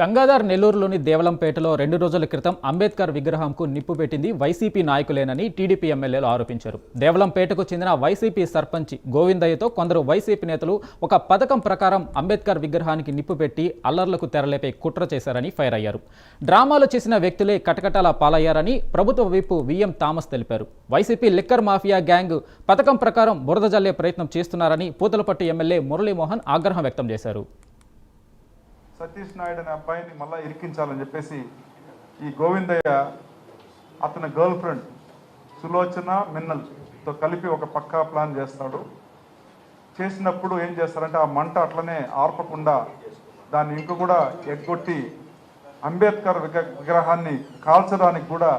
గంగాధర్ నెల్లూరులోని దేవలంపేటలో రెండు రోజుల క్రితం అంబేద్కర్ విగ్రహంకు నిప్పు పెట్టింది వైసీపీ నాయకులేనని టీడీపీ ఎమ్మెల్యేలు ఆరోపించారు. దేవలంపేటకు చెందిన వైసీపీ సర్పంచ్ గోవిందయ్యతో కొందరు వైసీపీ నేతలు ఒక పథకం ప్రకారం అంబేద్కర్ విగ్రహానికి నిప్పు పెట్టి అల్లర్లకు తెరలేపే కుట్ర చేశారని ఫైర్ అయ్యారు. డ్రామాలు చేసిన వ్యక్తులే కటకటాల పాలయ్యారని ప్రభుత్వ విప్ విఎం థామస్ తెలిపారు. వైసీపీ లిక్కర్ మాఫియా గ్యాంగ్ పథకం ప్రకారం బురద జల్లే ప్రయత్నం చేస్తున్నారని పూతలపట్టు ఎమ్మెల్యే మురళీమోహన్ ఆగ్రహం వ్యక్తం చేశారు. సతీష్ నాయుడు అనే అబ్బాయిని మళ్ళీ ఇరికించాలని చెప్పేసి ఈ గోవిందయ్య అతని గర్ల్ ఫ్రెండ్ సులోచన మిన్నల్తో కలిపి ఒక పక్కా ప్లాన్ చేస్తాడు. చేసినప్పుడు ఏం చేస్తారంటే ఆ మంట అట్లనే ఆర్పకుండా దాన్ని ఇంక కూడా ఎగ్గొట్టి అంబేద్కర్ విగ్ర విగ్రహాన్ని కాల్చడానికి కూడా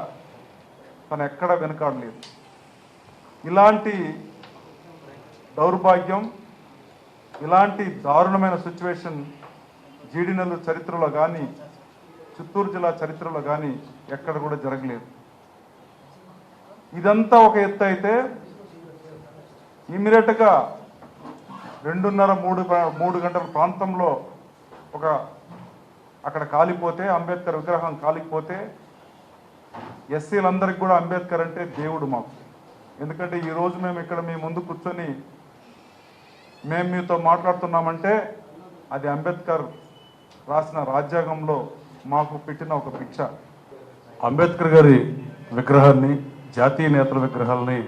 తను ఎక్కడ వెనుకాడలేదు. ఇలాంటి దౌర్భాగ్యం ఇలాంటి దారుణమైన సిచ్యువేషన్ జీడినల్లు చరిత్రలో కానీ చిత్తూరు జిల్లా చరిత్రలో కానీ ఎక్కడ కూడా జరగలేదు. ఇదంతా ఒక ఎత్తు అయితే ఇమీడియట్గా రెండున్నర మూడు మూడు గంటల ప్రాంతంలో ఒక అక్కడ కాలిపోతే అంబేద్కర్ విగ్రహం కాలిపోతే ఎస్సీలందరికీ కూడా అంబేద్కర్ అంటే దేవుడు మాకు. ఎందుకంటే ఈరోజు మేము ఇక్కడ మీ ముందు కూర్చొని మేము మీతో మాట్లాడుతున్నామంటే అది అంబేద్కర్ రాసిన రాజ్యాంగంలో మాకు పెట్టిన ఒక పిచ్చ అంబేద్కర్ గారి విగ్రహాన్ని జాతీయ నేతల విగ్రహాలని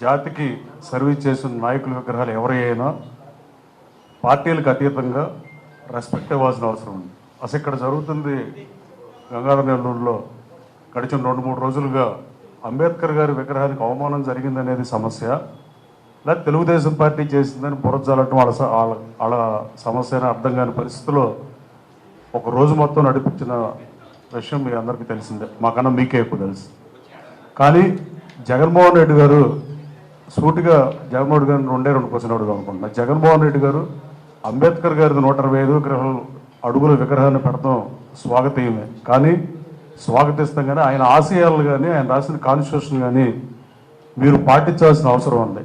జాతికి సర్వీస్ చేసిన నాయకుల విగ్రహాలు ఎవరైనా పార్టీలకు అతీతంగా రెస్పెక్ట్ ఇవ్వాల్సిన అవసరం ఉంది. అసలు ఇక్కడ జరుగుతుంది గంగాధర నెల్లూరులో గడిచిన రెండు మూడు రోజులుగా అంబేద్కర్ గారి విగ్రహానికి అవమానం జరిగిందనేది సమస్య. లేదా తెలుగుదేశం పార్టీ చేసిందని బుర్ర జల్లటం వాళ్ళ వాళ్ళ వాళ్ళ సమస్య అని అర్థం కాని పరిస్థితిలో ఒక రోజు మొత్తం నడిపించిన విషయం మీ అందరికీ తెలిసిందే. మాకన్నా మీకే ఎక్కువ తెలుసు. కానీ జగన్మోహన్ రెడ్డి గారు సూటిగా జగన్మోహన్ రెడ్డి గారిని రెండే రెండు క్వశ్చన్ అడుగు అనుకుంటున్నా. జగన్మోహన్ రెడ్డి గారు అంబేద్కర్ గారిది నూట అరవై ఐదు విగ్రహాలు అడుగుల విగ్రహాన్ని పెడతాం స్వాగతీయమే. కానీ స్వాగతిస్తాం కానీ ఆయన ఆశయాలు కానీ ఆయన రాసిన కాన్స్టిట్యూషన్ కానీ మీరు పాటించాల్సిన అవసరం ఉంది.